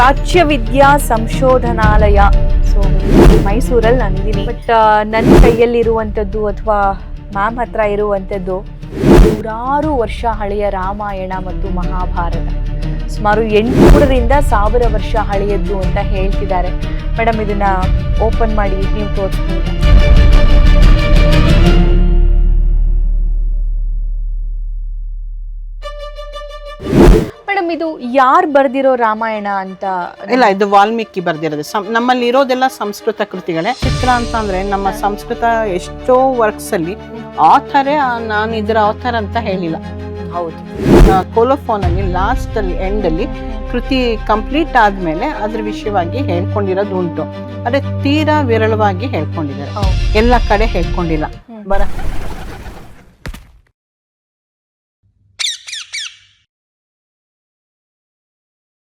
ಪ್ರಾಚ್ಯ ವಿದ್ಯಾ ಸಂಶೋಧನಾಲಯ. ಸೊ ಮೈಸೂರಲ್ಲಿ ನಾನಿದ್ದೀನಿ ಬಟ್ ನನ್ನ ಕೈಯಲ್ಲಿರುವಂಥದ್ದು ಅಥವಾ ಮ್ಯಾಮ್ ಹತ್ರ ಇರುವಂಥದ್ದು ನೂರಾರು ವರ್ಷ ಹಳೆಯ ರಾಮಾಯಣ ಮತ್ತು ಮಹಾಭಾರತ. ಸುಮಾರು ಎಂಟುನೂರರಿಂದ ಸಾವಿರ ವರ್ಷ ಹಳೆಯದ್ದು ಅಂತ ಹೇಳ್ತಿದ್ದಾರೆ. ಮೇಡಮ್ ಇದನ್ನ ಓಪನ್ ಮಾಡಿ, ನೀವು ತೋರಿಸ್ಬೋದು ಇದು ಯಾರು ಬರ್ದಿರೋ ರಾಮಾಯಣ ಅಂತ? ಇಲ್ಲ ಇದು ವಾಲ್ಮೀಕಿ ಬರ್ದಿರೋದು. ಸಂ- ನಮ್ಮಲ್ಲಿ ಇರೋದೆಲ್ಲ ಸಂಸ್ಕೃತ ಕೃತಿಗಳೇ. ಚಿತ್ರ ಅಂತ ಅಂದ್ರೆ ನಮ್ಮ ಸಂಸ್ಕೃತ ಎಷ್ಟೋ ವರ್ಕ್ಸ್ ಅಲ್ಲಿ ಆಥರೇ ನಾನು ಇದರ ಆಥರ್ ಅಂತ ಹೇಳಿಲ್ಲ. ಹೌದು. ಕೋಲೋಫೋನ್ ಅಲ್ಲಿ ಲಾಸ್ಟ್ ಅಲ್ಲಿ ಎಂಡ್ ಅಲ್ಲಿ ಕೃತಿ ಕಂಪ್ಲೀಟ್ ಆದ್ಮೇಲೆ ಅದ್ರ ವಿಷಯವಾಗಿ ಹೇಳ್ಕೊಂಡಿರೋದು ಉಂಟು. ಅದೇ ತೀರಾ ವಿರಳವಾಗಿ ಹೇಳ್ಕೊಂಡಿದ್ದಾರೆ. ಎಲ್ಲ ಕಡೆ ಹೇಳ್ಕೊಂಡಿಲ್ಲ. ಬರ.